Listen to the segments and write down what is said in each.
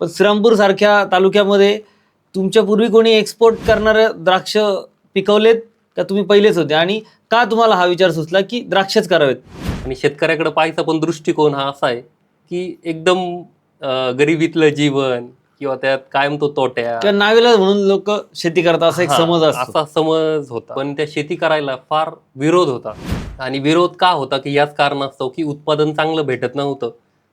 पण श्रीरामपूर सारख्या तालुक्यामध्ये तुमच्या पूर्वी कोणी एक्सपोर्ट करणारे द्राक्ष पिकवलेत का तुम्ही पहिलेच होते? आणि का तुम्हाला हा विचार सुचला की द्राक्षच करावेत? आणि शेतकऱ्याकडे पाहायचा पण दृष्टिकोन हा असा आहे की एकदम अं, गरिबीतलं जीवन किंवा त्यात कायम तो तोट्या. किंवा नावेला म्हणून लोक शेती करतात असा एक हा, समज असतो. असा समज होता. पण त्या शेती करायला फार विरोध होता. आणि विरोध का होता की याच कारणास्तव की उत्पादन चांगलं भेटत नव्हतं.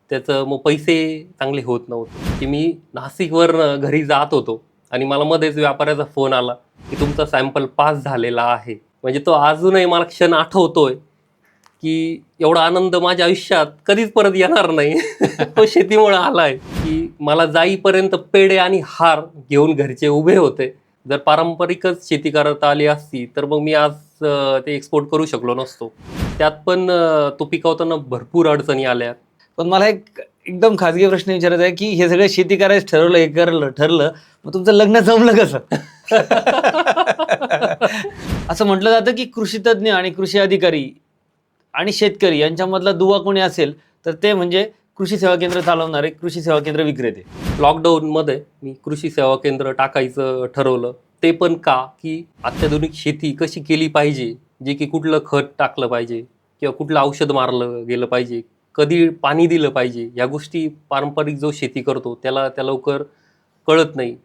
त्याचं मग पैसे चांगले होत नव्हते. की मी नाशिकवर घरी जात होतो आणि मला मध्येच व्यापाऱ्याचा फोन आला की तुमचा सॅम्पल पास झालेला आहे. म्हणजे तो अजूनही मला क्षण आठवतोय की एवढा आनंद माझ्या आयुष्यात कधीच परत येणार नाही. तो शेतीमुळे आलाय. की मला जाईपर्यंत पेढे आणि हार घेऊन घरचे उभे होते. जर पारंपरिकच शेती करता आली असती तर मग मी आज ते एक्सपोर्ट करू शकलो नसतो. त्यात पण तो पिकवताना भरपूर अडचणी आल्या. पण मला एक एकदम खाजगी प्रश्न विचारायचा आहे की हे सगळं शेती करायचं ठरवलं हे करलं ठरलं मग तुमचं लग्न जमलं कसं? असं म्हटलं जातं की कृषी तज्ज्ञ आणि कृषी अधिकारी आणि शेतकरी यांच्यामधला दुवा कोणी असेल तर ते म्हणजे कृषी सेवा केंद्र चालवणारे कृषी सेवा केंद्र विक्रेते. लॉकडाऊनमध्ये मी कृषी सेवा केंद्र टाकायचं ठरवलं. ते पण का? की अत्याधुनिक शेती कशी केली पाहिजे? जे की कुठलं खत टाकलं पाहिजे? किंवा कुठलं औषध मारलं गेलं पाहिजे? कधी पाणी दिलं पाहिजे या गोष्टी पारंपरिक जो शेती करतो त्याला त्या लवकर कळत नाही.